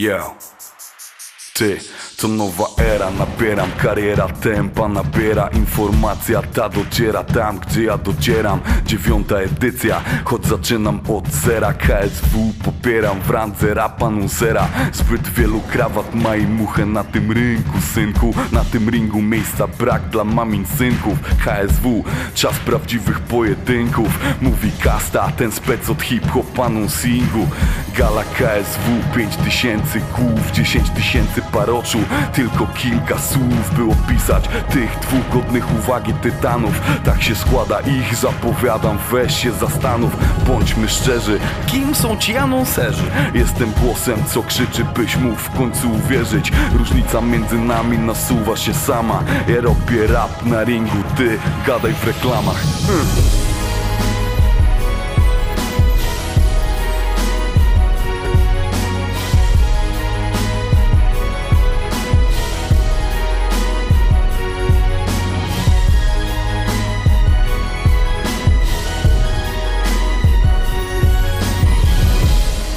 Yo. Ty, to nowa era, nabieram kariera tempa Nabiera informacja, ta dociera tam, gdzie ja docieram. Dziewiąta edycja, choć zaczynam od zera. KSW popieram w randze rapa nusera Zbyt wielu krawat ma i muchę na tym rynku, synku. Na tym ringu miejsca brak dla mamin synków. KSW, czas prawdziwych pojedynków. Mówi kasta, ten spec od hip-hop anuncingu Gala KSW, 5000 głów, 10 tysięcy paroczu Tylko kilka słów by opisać tych dwóch godnych uwagi tytanów. Tak się składa ich, zapowiadam, weź się zastanów. Bądźmy szczerzy, kim są ci anonserzy? Jestem głosem, co krzyczy, byś mógł w końcu uwierzyć. Różnica między nami nasuwa się sama. Ja robię rap na ringu, ty gadaj w reklamach. Hmm.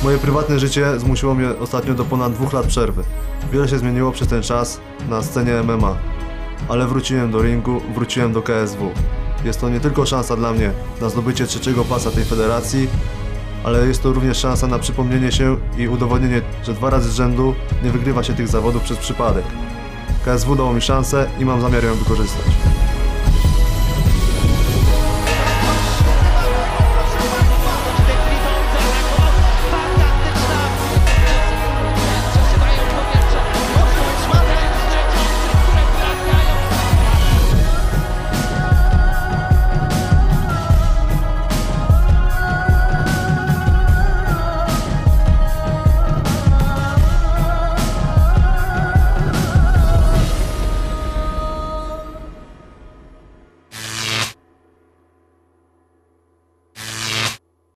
Moje prywatne życie zmusiło mnie ostatnio do ponad dwóch lat przerwy. Wiele się zmieniło przez ten czas na scenie MMA, ale wróciłem do ringu, wróciłem do KSW. Jest to nie tylko szansa dla mnie na zdobycie trzeciego pasa tej federacji, ale jest to również szansa na przypomnienie się i udowodnienie, że dwa razy z rzędu nie wygrywa się tych zawodów przez przypadek. KSW dało mi szansę i mam zamiar ją wykorzystać.